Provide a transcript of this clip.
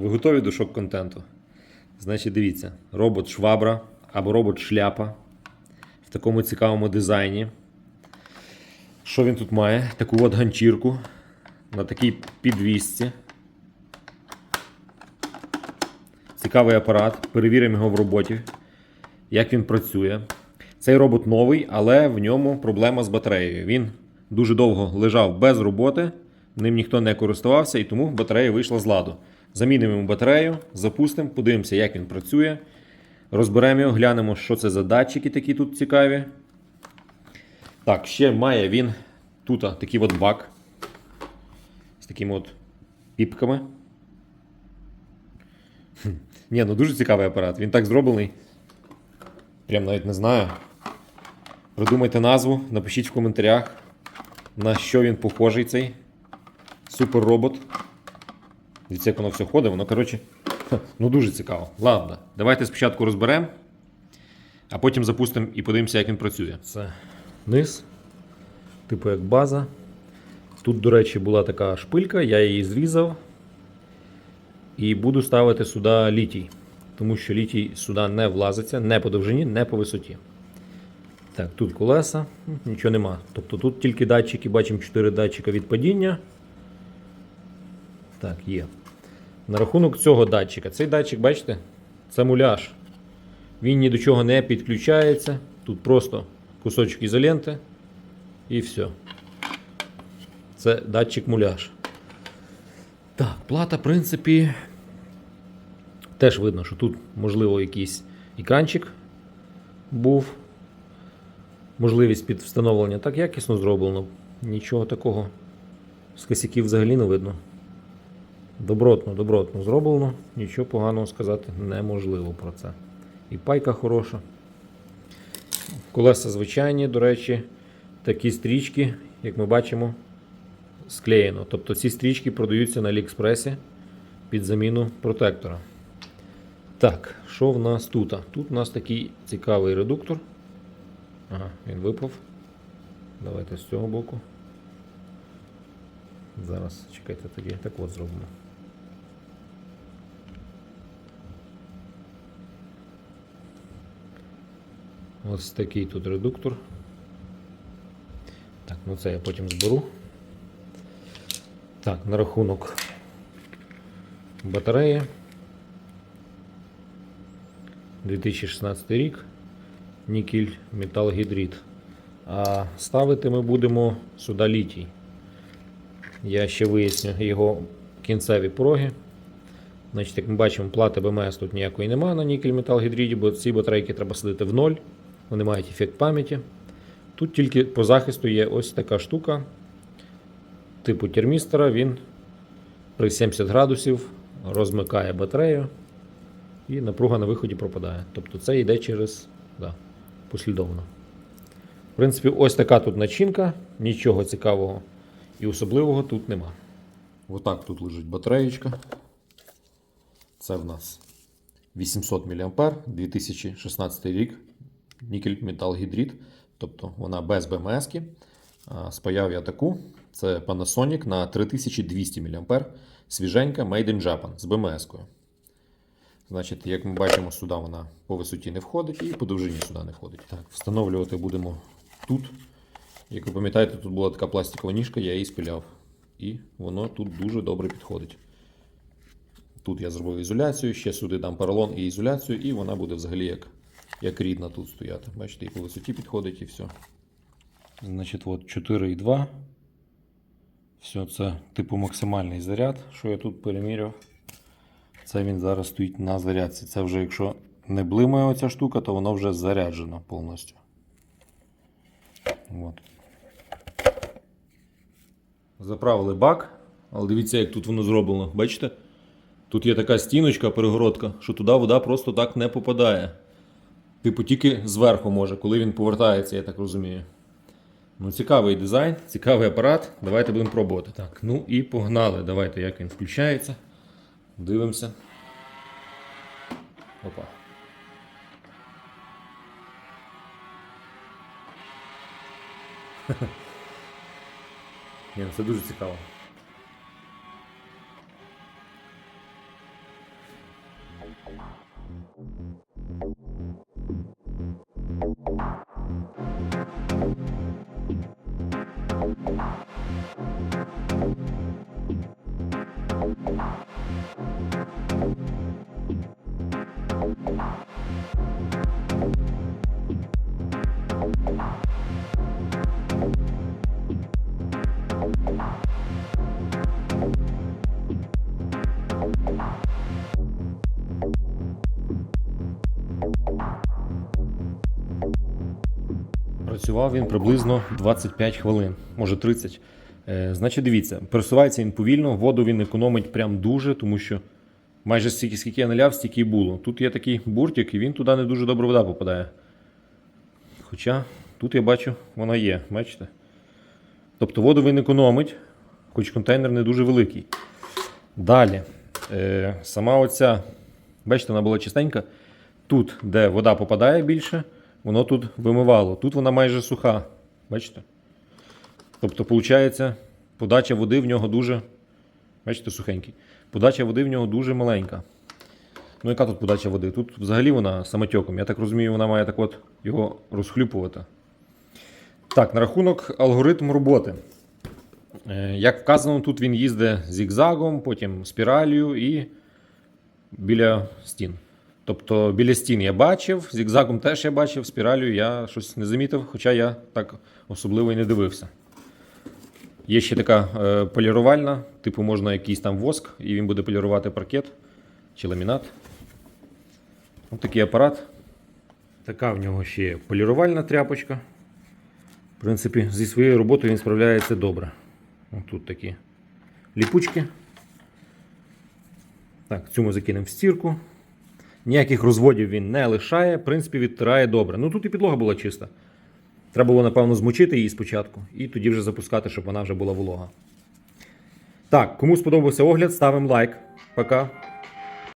Ви готові до шок-контенту? Значить, дивіться, робот швабра або робот шляпа в такому цікавому дизайні. Що він тут має? Таку от ганчірку на такій підвісці. Цікавий апарат. Перевіримо його в роботі, як він працює. Цей робот новий, але в ньому проблема з батареєю. Він дуже довго лежав без роботи, ним ніхто не користувався, і тому батарея вийшла з ладу. Замінимо йому батарею, запустимо, подивимося, як він працює. Розберемо його, глянемо, що це за датчики такі тут цікаві. Так, ще має він тут такий от бак з такими от піпками. Хм. Ні, ну дуже цікавий апарат. Він так зроблений. Прям навіть не знаю. Придумайте назву, напишіть в коментарях, на що він похожий цей суперробот. Дивіться, як воно все ходить, воно, коротше, ну дуже цікаво. Ладно, давайте спочатку розберемо, а потім запустимо і подивимося, як він працює. Це низ, типу як база. Тут, до речі, була така шпилька, я її зрізав. І буду ставити сюди літій, тому що літій сюди не влазиться, не по довжині, не по висоті. Так, тут колеса, нічого нема. Тобто тут тільки датчики, бачимо 4 датчика від падіння. Так, є. На рахунок цього датчика. Цей датчик, бачите, це муляж. Він ні до чого не підключається. Тут просто кусочок ізоленти і все. Це датчик муляж. Так, плата, в принципі, теж видно, що тут, можливо, якийсь екранчик був. Можливість під встановлення так якісно зроблено. Нічого такого з косяків взагалі не видно. Добротно, добротно зроблено. Нічого поганого сказати неможливо про це. І пайка хороша. Колеса звичайні, до речі, такі стрічки, як ми бачимо, склеєно. Тобто ці стрічки продаються на Аліекспресі під заміну протектора. Так, що в нас тут? Тут у нас такий цікавий редуктор. Ага, він випав. Давайте з цього боку. Зараз чекайте тоді. Так от зробимо. Ось такий тут редуктор. Так, ну це я потім зберу. Так, на рахунок батареї. 2016 рік. Нікель металгідрид. А ставити ми будемо сюди літій. Я ще виясню його кінцеві пороги. Значить, як ми бачимо, плати БМС тут ніякої немає на нікель металгідриді, бо ці батарейки треба садити в ноль. Вони мають ефект пам'яті. Тут тільки по захисту є ось така штука. Типу термістора, він при 70 градусів розмикає батарею і напруга на виході пропадає. Тобто це йде через да, послідовно. В принципі, ось така тут начинка, нічого цікавого і особливого тут нема. Отак тут лежить батареєчка. Це в нас 800 мА 2016 рік. Нікель металгідрид, тобто вона без БМС. Спаяв я таку. Це Panasonic на 3200 мА. Свіженька Made in Japan з БМС-кою. Значить, як ми бачимо, сюди вона по висоті не входить і по довжині сюди не входить. Так, Встановлювати будемо тут. Як ви пам'ятаєте, тут була така пластикова ніжка, я її спіляв. І воно тут дуже добре підходить. Тут я зробив ізоляцію, ще сюди дам поролон і ізоляцію, і вона буде взагалі як, як рідна тут стояти. Бачите, і по висоті підходить і все. Значить, от 4,2. Все, це типу максимальний заряд, що я тут переміряв. Це він зараз стоїть на зарядці. Це вже якщо не блимає оця штука, то воно вже заряджено повністю. От. Заправили бак, але дивіться, як тут воно зроблено. Бачите? Тут є така стіночка, перегородка, що туди вода просто так не попадає. Типу, тільки зверху може, коли він повертається, я так розумію. Ну, цікавий дизайн, цікавий апарат. Давайте будемо пробувати. Так, ну і погнали. Давайте, як він включається. Дивимося. Опа. Ні, ну це дуже цікаво. Працював він приблизно 25 хвилин, може 30. Е, значить, дивіться, пересувається він повільно, воду він економить прям дуже, тому що майже стільки, скільки я наляв, стільки і було. Тут є такий буртик, і він туди не дуже добре вода попадає. Хоча тут я бачу, вона є, бачите? Тобто воду він економить, хоч контейнер не дуже великий. Далі, е, сама оця, бачите, вона була чистенька. Тут, де вода попадає більше, воно тут вимивало. Тут вона майже суха. Бачите? Тобто, виходить, подача води в нього дуже. Бачите, сухенький. Подача води в нього дуже маленька. Ну, яка тут подача води? Тут взагалі вона самотьоком. Я так розумію, вона має так от його розхлюпувати. Так, на рахунок алгоритму роботи. Е, Як вказано, тут він їздить зігзагом, потім спіралью і біля стін. Тобто біля стін я бачив, зігзагом теж я бачив, спіралю я щось не замітив, хоча я так особливо і не дивився. Є ще така е, полірувальна, типу можна якийсь там воск, і він буде полірувати паркет чи ламінат. Ось такий апарат. Така в нього ще є полірувальна тряпочка. В принципі, зі своєю роботою він справляється добре. Ось тут такі ліпучки. Так, цю ми закинемо в стірку. Ніяких розводів він не лишає, в принципі, відтирає добре. Ну тут і підлога була чиста. Треба було, напевно, змочити її спочатку і тоді вже запускати, щоб вона вже була волога. Так, кому сподобався огляд, ставимо лайк. Пока.